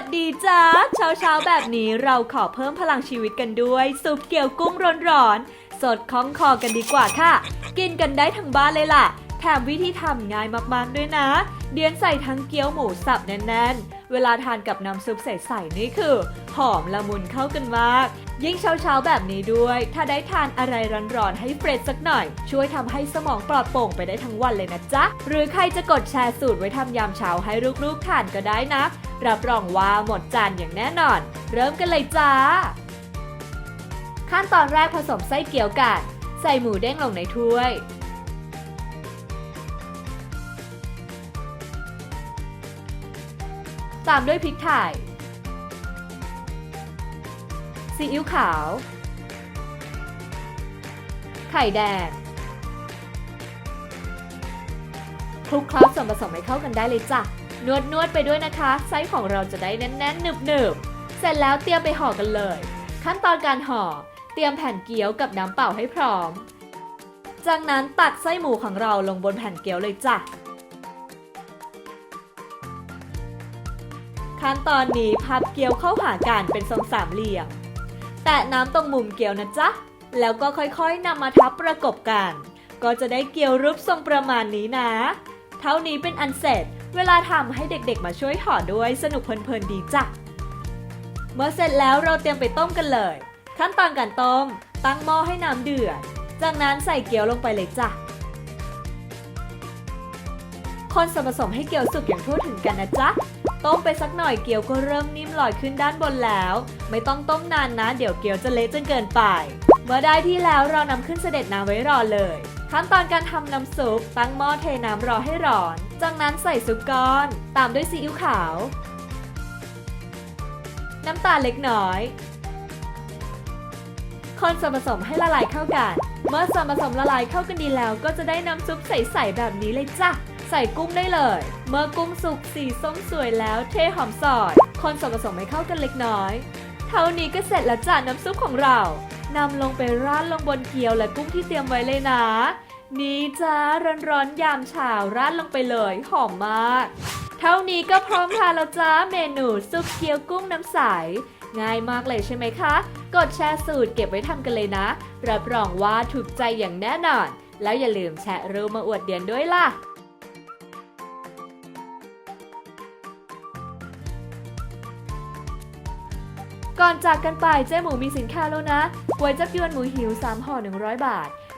วัสดีจ้าเช้าเช้าแบบนี้เราขอเพิ่มพลังชีวิตกันด้วยซุปเกี๊ยวกุ้งร้อนๆสดคล้องคอกันดีกว่าค่ะ กินกันได้ทั้งบ้านเลยล่ะ แถมวิธีทำง่ายมากๆด้วยนะ เดียนใส่ทั้งเกี๊ยวหมูสับแน่นๆ เวลาทานกับน้ำซุปใสๆนี่คือ หอมละมุนเข้ากันมาก ยิ่งเช้าๆแบบนี้ด้วย ถ้าได้ทานอะไรร้อนๆให้เฟรชสักหน่อย ช่วยทำให้สมองปลอดโปร่งไปได้ทั้งวันเลยนะจ๊ะหรือใครจะกดแชร์สูตรไว้ทำยามเช้าให้ลูกๆทานก็ได้นะ รับรองว่าหมดจานอย่างแน่นอน เริ่มกันเลยจ้า ขั้นตอนแรกผสมไส้เกี๊ยวกัน ใส่หมูเด้งลงในถ้วย ตามด้วยพริกไทยซีอิ๊วขาว ไข่แดงคลุกเคล้าส่วนผสมให้เข้ากันได้เลยจ้ะ นวดนวดไปด้วยนะคะ ไส้ของเราจะได้แน่นๆหนึบหนึบเสร็จแล้วเตรียมไปห่อกันเลย ขั้นตอนการห่อ เตรียมแผ่นเกี๊ยวกับน้ำเปล่าให้พร้อม จากนั้นตักไส้หมูของเราลงบนแผ่นเกี๊ยวเลยจ้ะ ขั้นตอนนี้พับเกี๊ยวเข้าหากันเป็นทรงสามเหลี่ยม แตะน้ำตรงมุมเกี๊ยวนะจ๊ะ แล้วก็ค่อยๆนำมาทับประกบกัน ก็จะได้เกี๊ยวรูปทรงประมาณนี้นะ เท่านี้เป็นอันเสร็จ เวลาทำให้เด็กๆมาช่วยห่อด้วยสนุกเพลินๆดีจ้ะ เมื่อเสร็จแล้วเราเตรียมไปต้มกันเลย ขั้นตอนการต้ม ตั้งหม้อให้น้ำเดือด จากนั้นใส่เกี๊ยวลงไปเลยจ้ะ คนส่วนผสมให้เกี๊ยวสุกอย่างทั่วถึงกันนะจ๊ะ ต้มไปสักหน่อยเกี๊ยวก็เริ่มนิ่มลอยขึ้นด้านบนแล้ว ไม่ต้องต้มนานนะ เดี๋ยวเกี๊ยวจะเละจนเกินไป เมื่อได้ที่แล้วเรานำขึ้นเสด็จน้ำไว้รอเลยขั้นตอนการทำน้ำซุป ตั้งหม้อเทน้ำรอให้ร้อน จากนั้นใส่ซุปก้อน ตามด้วยซีอิ๊วขาว น้ำตาลเล็กน้อย คนส่วนผสมให้ละลายเข้ากัน เมื่อส่วนผสมละลายเข้ากันดีแล้ว ก็จะได้น้ำซุปใสๆแบบนี้เลยจ้ะ ใส่กุ้งได้เลย เมื่อกุ้งสุกสีส้มสวยแล้วเทหอมซอย คนส่วนผสมให้เข้ากันเล็กน้อย เท่านี้ก็เสร็จแล้วจ้ะน้ำซุปของเรานำลงไปราดลงบนเกี๊ยวและกุ้งที่เตรียมไว้เลยนะ นี่จ้าร้อนๆยามเช้าราดลงไปเลยหอมมาก เท่านี้ก็พร้อมทานแล้วจ้าเมนูซุปเกี๊ยวกุ้งน้ำใสง่ายมากเลยใช่ไหมคะ กดแชร์สูตรเก็บไว้ทำกันเลยนะ รับรองว่าถูกใจอย่างแน่นอน แล้วอย่าลืมแชร์รูปมาอวดเดียนด้วยล่ะก่อนจากกันไปเจ๊หมูมีสินค้าแล้วนะก๋วยจับยวนหมูหิว 3ห่อ100 บาท